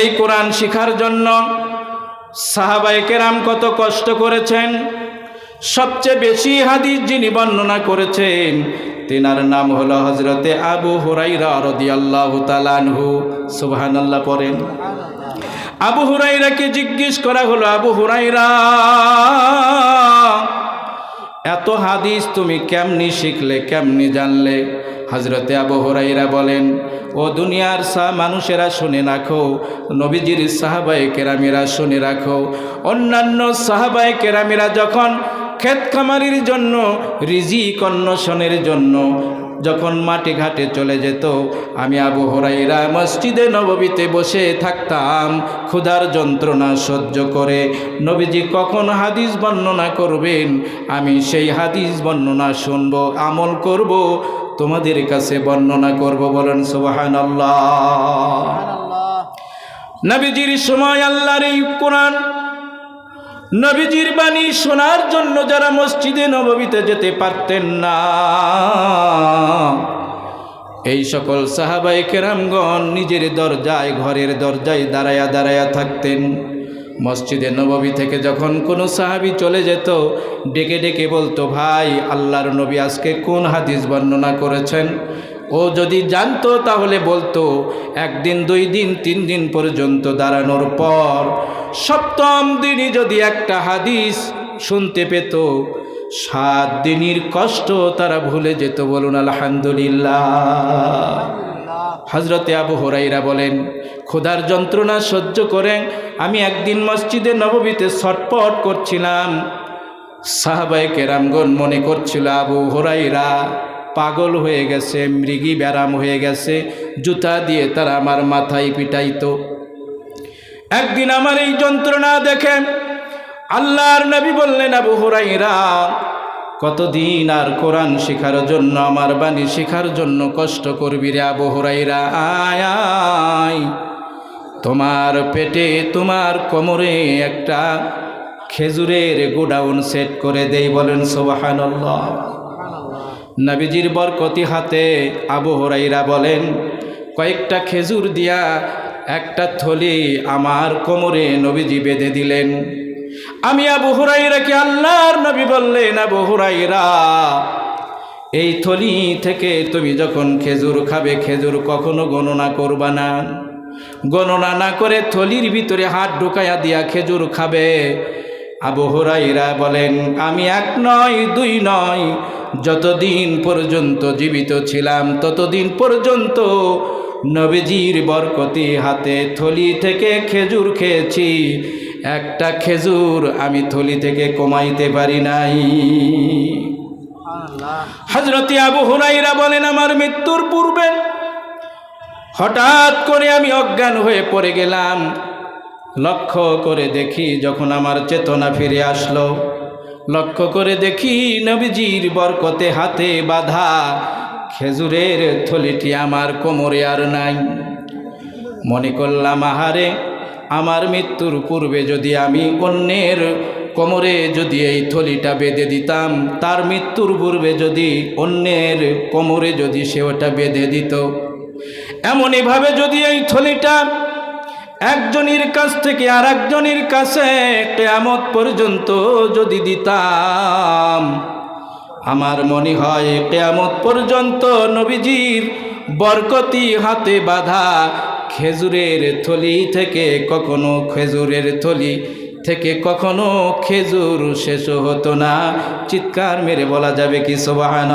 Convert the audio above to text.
এই কোরআন শিখার জন্য সাহাবাই কেরাম কত কষ্ট করেছেন। সবচেয়ে বেশি হাদিস যিনি বর্ণনা করেছেন, তেনার নাম হলো হজরতে আবু হুরাইরা রদিয়াল্লাহু তালানহু সুবহানাল্লাহ, পড়েন। আবু হুরাইরাকে জিজ্ঞেস করা হলো, আবু হুরাইরা এত হাদিস তুমি কেমনি শিখলে, কেমনি জানলে? হজরতে আবু হরাইরা বলেন, ও দুনিয়ার সা মানুষেরা শুনে রাখো, নবীজির সাহাবাই কেরামিরা শুনে রাখো। অন্যান্য সাহাবাই কেরামিরা যখন ক্ষেত খামারির জন্য রিজিক অন্বেষণের জন্য যখন মাটি ঘাটে চলে যেত আমি আবু হরাইরা মসজিদে নববীতে বসে থাকতাম। ক্ষুধার যন্ত্রণা সহ্য করে নবীজি কখন হাদিস বর্ণনা করবেন? আমি সেই হাদিস বর্ণনা শুনব আমল করব তোমাদের কাছে বর্ণনা করব বলেন সুবাহান নবীজির সময় আল্লাহর এই কোরআন নবীজির বাণী শোনার জন্য যারা মসজিদে নববীতে যেতে পারতেন না। এই সকল সাহাবাই কেরামগণ নিজের দরজায়, ঘরের দরজায় দাঁড়ায়া দাঁড়ায়া থাকতেন। মসজিদে নববী থেকে যখন কোনো সাহাবি চলে যেত, ডেকে ডেকে বলতো, ভাই, আল্লাহর নবী আজকে কোন হাদিস বর্ণনা করেছেন? ও যদি জানতো তাহলে বলতো, একদিন, দুই দিন, তিন দিন পর্যন্ত দাঁড়ানোর পর সপ্তম দিনই যদি একটা হাদিস শুনতে পেত, সাত দিনের কষ্ট তারা ভুলে যেত, বলুন আলহামদুলিল্লাহ। হজরতে আবু হরাইরা বলেন ক্ষুধার যন্ত্রণা সহ্য করে আমি একদিন মসজিদে নববীতে ছটপট করছিলাম। সাহাবাই কেরামগণ মনে করছিল আবু হরাইরা পাগল হয়ে গেছে, মৃগী ব্যারাম হয়ে গেছে, জুতা দিয়ে তারা আমার মাথায় পিটাইতো। একদিন আমার এই যন্ত্রণা দেখে আল্লাহর নবী বললেন, আবু হুরাইরা কতদিন আর কোরআন শেখার জন্য, আমার বাণী শেখার জন্য কষ্ট করবি রে আবু হুরাইরা আয় তোমার পেটে তোমার কোমরে একটা খেজুরের গোডাউন সেট করে দেই বলেন সোবাহান্লাহ নবীজির বরকতি হাতে আবু হরাইরা বলেন, কয়েকটা খেজুর দিয়া একটা থলি আমার কোমরে নবীজি বেঁধে দিলেন। আমি আবু হুরাইরাকে আল্লাহর নবী বললেন, আবু হুরাইরা এই থলি থেকে তুমি যখন খেজুর খাবে, খেজুর কখনো গণনা করবা না। গণনা না করে থলির ভিতরে হাত ঢুকাইয়া দিয়া খেজুর খাবে। আবু হুরাইরা বলেন, আমি এক নয়, দুই নয় যতদিন পর্যন্ত জীবিত ছিলাম ততদিন পর্যন্ত নবীজির বরকতি হাতে থলি থেকে খেজুর খেয়েছি। একটা খেজুর আমি থলি থেকে কমাইতে পারি নাই। হজরতি আবু হুরাইরা বলেন আমার মৃত্যুর পূর্বে হঠাৎ করে আমি অজ্ঞান হয়ে পড়ে গেলাম। লক্ষ্য করে দেখি যখন আমার চেতনা ফিরে আসলো। লক্ষ্য করে দেখি নবীজির বরকতে হাতে বাঁধা খেজুরের থলিটি আমার কোমরে আর নাই। মনে করলাম, আহারে, আমার মৃত্যুর পূর্বে যদি আমি অন্যের কোমরে যদি এই থলিটা বেঁধে দিতাম, তার মৃত্যুর পূর্বে যদি অন্যের কোমরে যদি সে ওটা বেঁধে দিত। এমনইভাবে যদি এই থলিটা একজনের কাছ থেকে আর একজনের কাছে কেয়ামত পর্যন্ত যদি দিতাম, আমার মনে হয় কেয়ামত পর্যন্ত নবীজির বরকতি হাতে বাঁধা খেজুরের থলি থেকে কখনো খেজুরের থলি থেকে কখনো খেজুর শেষ হতো না। চিৎকার মেরে বলা যাবে কি সোবাহান